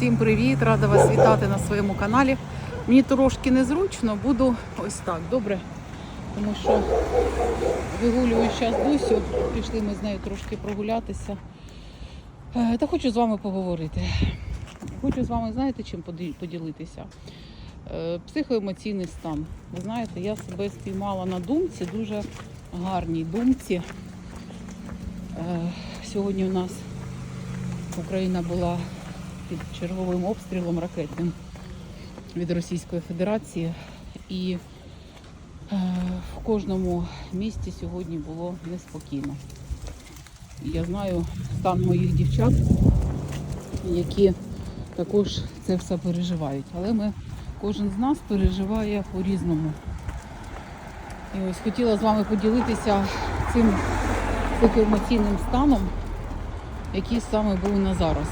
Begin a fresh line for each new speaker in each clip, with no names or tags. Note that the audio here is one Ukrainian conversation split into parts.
Всім привіт! Рада вас вітати на своєму каналі. Мені трошки незручно, буду ось так, добре. Тому що вигулюю зараз Дусю, пішли ми з нею трошки прогулятися. Е, Та хочу з вами поговорити. Хочу з вами, знаєте, чим поділитися? Е, Психоемоційний стан. Ви знаєте, я себе спіймала на думці, дуже гарній думці. Е, Сьогодні у нас Україна була під черговим обстрілом ракетним від Російської Федерації. І е, в кожному місті сьогодні було неспокійно. Я знаю стан моїх дівчат, які також це все переживають. Але ми, кожен з нас переживає по-різному. І ось хотіла з вами поділитися цим психоемоційним станом, який саме був на зараз.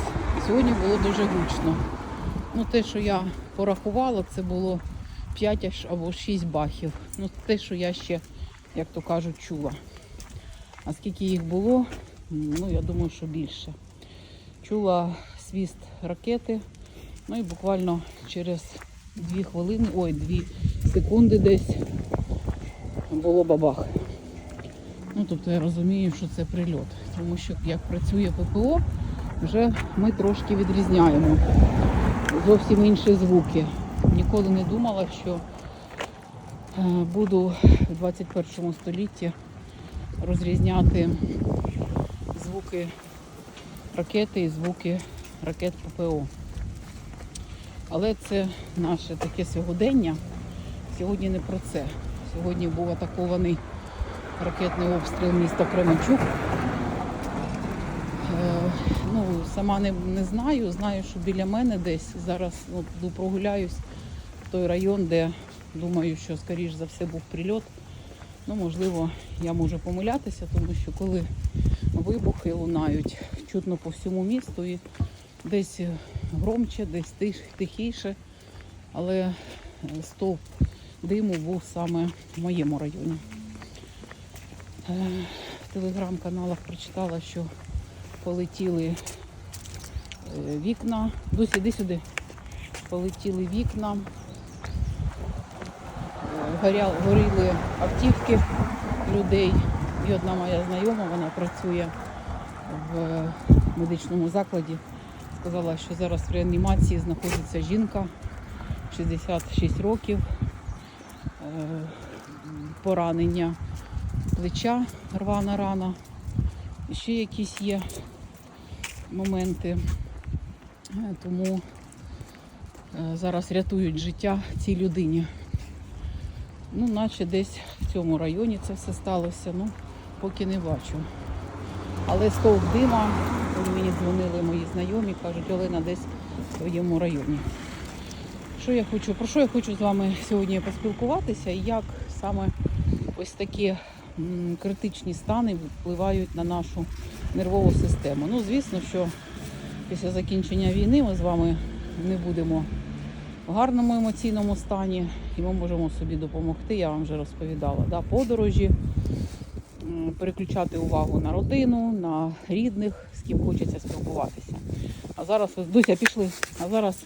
Сьогодні було дуже гучно. Ну, те, що я порахувала, це було 5 або 6 бахів. Ну, те, що я ще, як то кажуть, чула. А скільки їх було, ну я думаю, що більше. Чула свіст ракети, ну і буквально через 2 хвилини, ой, 2 секунди десь було бабах. Ну, тобто я розумію, що це прильот. Тому що як працює ППО, вже ми трошки відрізняємо. Зовсім інші звуки. Ніколи не думала, що е, буду в 21 столітті розрізняти звуки ракети і звуки ракет ППО. Але це наше таке сьогодення. Сьогодні не про це. Сьогодні був атакований ракетний обстріл міста Кременчук. Ну, сама не, не знаю, знаю, що біля мене десь зараз ну, піду прогуляюсь в той район, де думаю, що скоріш за все був прильот. Ну, можливо, я можу помилятися, тому що коли вибухи лунають, чутно по всьому місту і десь громче, десь тихіше, але е, стовп диму був саме в моєму районі. Е, В телеграм-каналах прочитала, що полетіли е, вікна. Досі, іди сюди. Полетіли вікна. Е, Горя, горіли автівки людей. І одна моя знайома, вона працює в медичному закладі. Сказала, що зараз в реанімації знаходиться жінка 66 років. Е, Поранення плеча, рвана рана. Ще якісь є моменти. Е, Тому е, зараз рятують життя цій людині. Ну, наче десь в цьому районі це все сталося, ну, поки не бачу. Але стовп дима, коли мені дзвонили мої знайомі, кажуть, Олена десь в твоєму районі. Що я хочу, про що я хочу з вами сьогодні поспілкуватися і як саме ось такі критичні стани впливають на нашу нервову систему. Ну, звісно, що після закінчення війни ми з вами не будемо в гарному емоційному стані і ми можемо собі допомогти. Я вам вже розповідала, да, подорожі, переключати увагу на родину, на рідних, з ким хочеться спілкуватися. А зараз ось Дуся пішли. А зараз,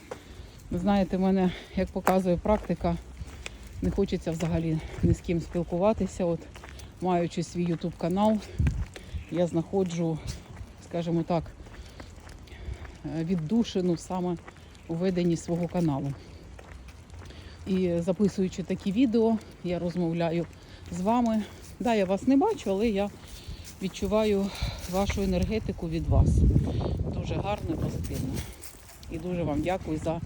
знаєте, мене, як показує практика, не хочеться взагалі ні з ким спілкуватися. От, маючи свій YouTube канал, я знаходжу, скажімо так, е, віддушину саме у веденні свого каналу. І записуючи такі відео, я розмовляю з вами. Да, я вас не бачу, але я відчуваю вашу енергетику від вас. Дуже гарно і позитивно. І дуже вам дякую за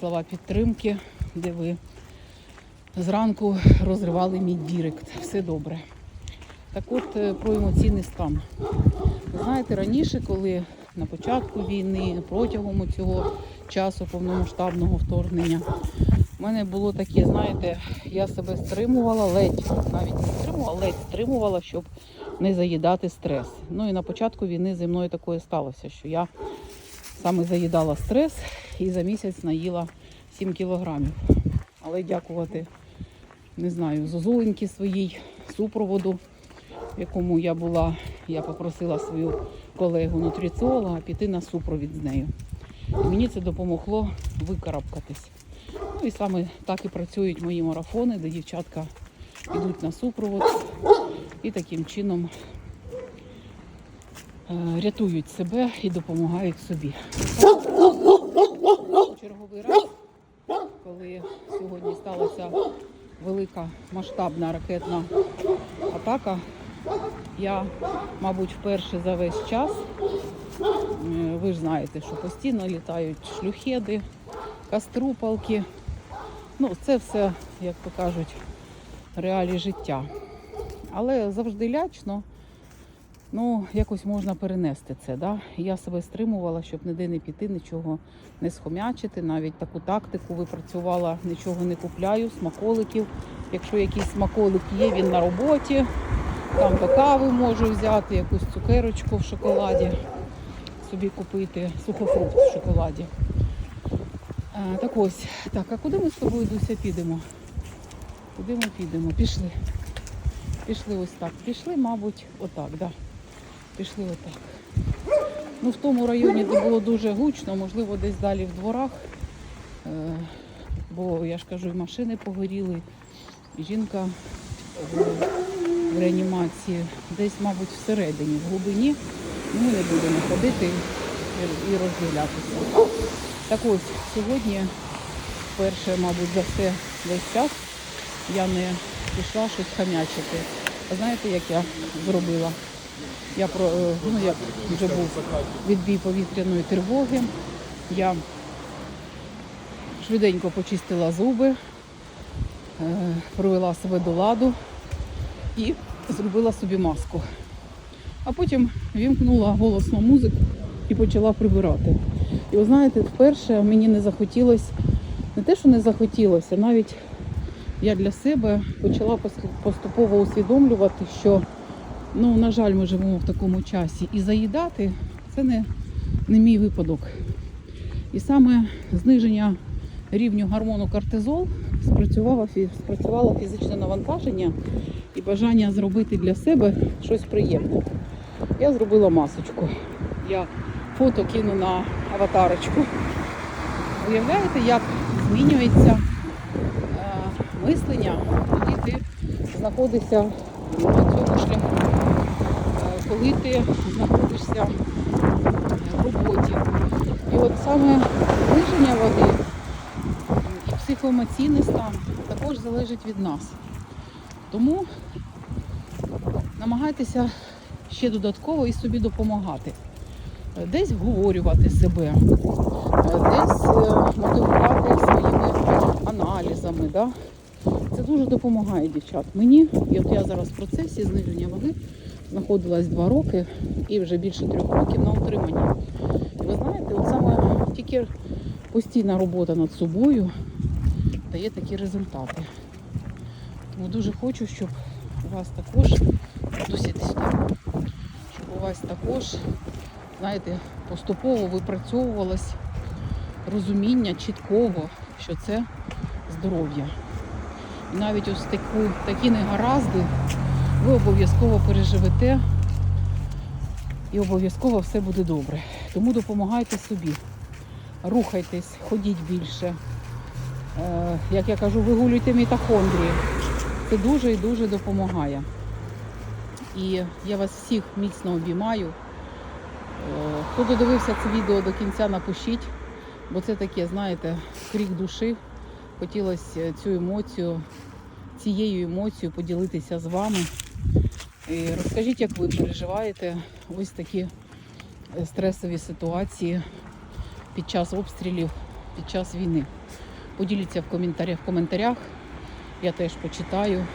слова підтримки, де ви зранку розривали мій дірект. Все добре. Так от е, про емоційний стан. Знаєте, раніше, коли на початку війни, протягом цього часу повномасштабного вторгнення, в мене було таке, знаєте, я себе стримувала, ледь, навіть не стримувала, ледь стримувала, щоб не заїдати стрес. Ну і на початку війни зі мною такое сталося, що я саме заїдала стрес і за місяць наїла 7 кілограмів. Але дякувати, не знаю, зозуленьки своїй супроводу, в якому я була, я попросила свою колегу нутриціолога піти на супровід з нею. І мені це допомогло викарабкатись. Ну і саме так і працюють мої марафони, де дівчатка йдуть на супровод і таким чином е, рятують себе і допомагають собі. Черговий раз, коли сьогодні сталася велика масштабна ракетна атака, я, мабуть, вперше за весь час, е, ви ж знаєте, що постійно літають шлюхеди, каструпалки. Ну, це все, як то кажуть, реалії життя. Але завжди лячно, ну, якось можна перенести це. Да? Я себе стримувала, щоб ніде не піти, нічого не схомячити. Навіть таку тактику випрацювала, нічого не купляю, смаколиків. Якщо якийсь смаколик є, він на роботі. Там до кави можу взяти, якусь цукерочку в шоколаді, собі купити, сухофрукт в шоколаді. А, так ось, так, а куди ми з тобою, Дуся, підемо? Куди ми підемо? Пішли. Пішли ось так. Пішли, мабуть, отак, да. Пішли отак. Ну, в тому районі, де було дуже гучно, можливо, десь далі в дворах. Е, бо я ж кажу, і машини погоріли, і жінка в, реанімації, десь, мабуть, всередині, в глибині. Ну, Ми не будемо ходити і, роздивлятися. Так ось, сьогодні, перше, мабуть, за все весь час я не пішла щось хам'ячити. А знаєте, як я зробила? Я про е, ну як вже був відбій повітряної тривоги. Я швиденько почистила зуби, е, привела себе до ладу і зробила собі маску. А потім вімкнула голосну музику і почала прибирати. І ви знаєте, вперше мені не захотілося, не те, що не захотілося, навіть я для себе почала поступово усвідомлювати, що, ну, на жаль, ми живемо в такому часі. І заїдати це не, не мій випадок. І саме зниження рівню гормону кортизол спрацювало, спрацювало фізичне навантаження і бажання зробити для себе щось приємне. Я зробила масочку. Я фото кину на аватарочку. Уявляєте, як змінюється е, мислення, коли ти знаходишся на цьому шляху, Е, коли ти знаходишся е, в роботі. І от саме зниження води і психоемоційний стан також залежить від нас. Тому намагайтеся ще додатково і собі допомагати. Десь вговорювати себе, десь е, мотивувати своїми аналізами. Да? Це дуже допомагає дівчат. Мені, і от я зараз в процесі зниження ваги знаходилась два роки і вже більше трьох років на утриманні. І ви знаєте, от саме тільки постійна робота над собою дає такі результати. Тому дуже хочу, щоб у вас також щоб у вас також, знаєте, поступово випрацьовувалось розуміння чіткого, що це здоров'я. І навіть ось таку, такі негаразди ви обов'язково переживете і обов'язково все буде добре. Тому допомагайте собі, рухайтесь, ходіть більше. Е, як я кажу, вигулюйте мітохондрії. Це дуже і дуже допомагає. І я вас всіх міцно обіймаю. Е, Хто додивився це відео до кінця, напишіть, бо це таке, знаєте, крик душі. Хотілося цю емоцію, цією емоцією поділитися з вами. І розкажіть, як ви переживаєте ось такі е, стресові ситуації під час обстрілів, під час війни. Поділіться в коментарях, в коментарях. Я теж почитаю.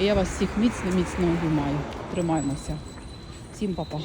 І я вас всіх міцно, міцно обіймаю. Тримаймося. Всім па-па.